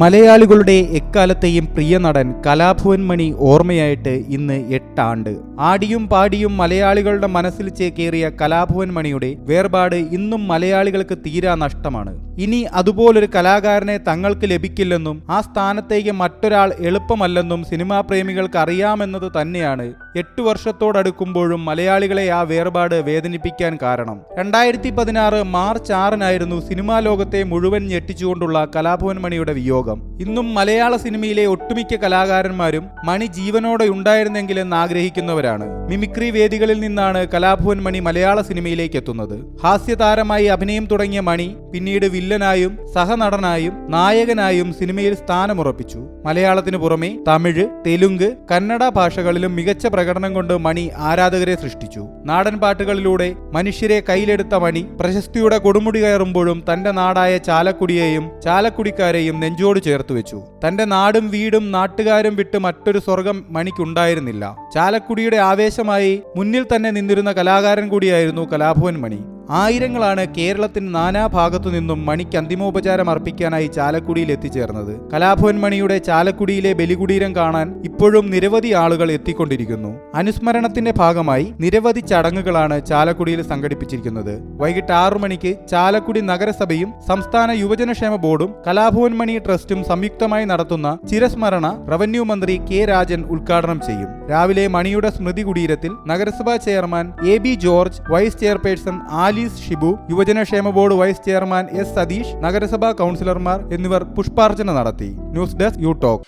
മലയാളികളുടെ എക്കാലത്തെയും പ്രിയ നടൻ കലാഭവൻ മണി ഓർമ്മയായിട്ട് ഇന്ന് എട്ടാണ്ട്. ആടിയും പാടിയും മലയാളികളുടെ മനസ്സിൽ ചേക്കേറിയ കലാഭവൻ മണിയുടെ വേർപാട് ഇന്നും മലയാളികൾക്ക് തീരാ നഷ്ടമാണ്. ഇനി അതുപോലൊരു കലാകാരനെ തങ്ങൾക്ക് ലഭിക്കില്ലെന്നും ആ സ്ഥാനത്തേക്ക് മറ്റൊരാൾ എളുപ്പമല്ലെന്നും സിനിമാ പ്രേമികൾക്ക് അറിയാമെന്നത് തന്നെയാണ്. എട്ടു വർഷത്തോടടുക്കുമ്പോഴും മലയാളികളെ ആ വേർപാട് വേദനിപ്പിക്കാൻ കാരണം. രണ്ടായിരത്തി പതിനാറ് മാർച്ച് ആറിനായിരുന്നു സിനിമാ ലോകത്തെ മുഴുവൻ ഞെട്ടിച്ചുകൊണ്ടുള്ള കലാഭവൻ മണിയുടെ വിയോഗം. ഇന്നും മലയാള സിനിമയിലെ ഒട്ടുമിക്ക കലാകാരന്മാരും മണി ജീവനോടെ ഉണ്ടായിരുന്നെങ്കിലെന്ന് ആഗ്രഹിക്കുന്നവരാണ്. മിമിക്രി വേദികളിൽ നിന്നാണ് കലാഭവൻ മണി മലയാള സിനിമയിലേക്ക് എത്തുന്നത്. ഹാസ്യതാരമായി അഭിനയം തുടങ്ങിയ മണി പിന്നീട് വില്ലനായും സഹനടനായും നായകനായും സിനിമയിൽ സ്ഥാനമുറപ്പിച്ചു. മലയാളത്തിനു പുറമെ തമിഴ് തെലുങ്ക് കന്നഡ ഭാഷകളിലും മികച്ച പ്രകടനം കൊണ്ട് മണി ആരാധകരെ സൃഷ്ടിച്ചു. നാടൻ പാട്ടുകളിലൂടെ മനുഷ്യരെ കയ്യിലെടുത്ത മണി പ്രശസ്തിയുടെ കൊടുമുടി കയറുമ്പോഴും തന്റെ നാടായ ചാലക്കുടിയെയും ചാലക്കുടിക്കാരെയും നെഞ്ചോട് ചേർത്ത് വെച്ചു. തന്റെ നാടും വീടും നാട്ടുകാരും വിട്ട് മറ്റൊരു സ്വർഗം മണിക്കുണ്ടായിരുന്നില്ല. ചാലക്കുടിയുടെ ആവേശമായി മുന്നിൽ തന്നെ നിന്നിരുന്ന കലാകാരൻ കൂടിയായിരുന്നു കലാഭവൻ മണി. ആയിരങ്ങളാണ് കേരളത്തിന് നാനാഭാഗത്തു നിന്നും മണിക്ക് അന്തിമോപചാരം അർപ്പിക്കാനായി ചാലക്കുടിയിൽ എത്തിച്ചേർന്നത്. കലാഭവൻ മണിയുടെ ചാലക്കുടിയിലെ ബലികുടീരം കാണാൻ ഇപ്പോഴും നിരവധി ആളുകൾ എത്തിക്കൊണ്ടിരിക്കുന്നു. അനുസ്മരണത്തിന്റെ ഭാഗമായി നിരവധി ചടങ്ങുകളാണ് ചാലക്കുടിയിൽ സംഘടിപ്പിച്ചിരിക്കുന്നത്. വൈകിട്ട് ആറു മണിക്ക് ചാലക്കുടി നഗരസഭയും സംസ്ഥാന യുവജനക്ഷേമ ബോർഡും കലാഭവൻ മണി ട്രസ്റ്റും സംയുക്തമായി നടത്തുന്ന ചിരസ്മരണ റവന്യൂ മന്ത്രി കെ രാജൻ ഉദ്ഘാടനം ചെയ്യും. രാവിലെ മണിയുടെ സ്മൃതി കുടീരത്തിൽ നഗരസഭാ chairman A B George vice chairperson Alice Shibu യുവജനക്ഷേമ board vice chairman S Satheesh നഗരസഭാ കൗൺസിലർമാർ എന്നിവർ പുഷ്പാർച്ചന നടത്തി. News desk you talk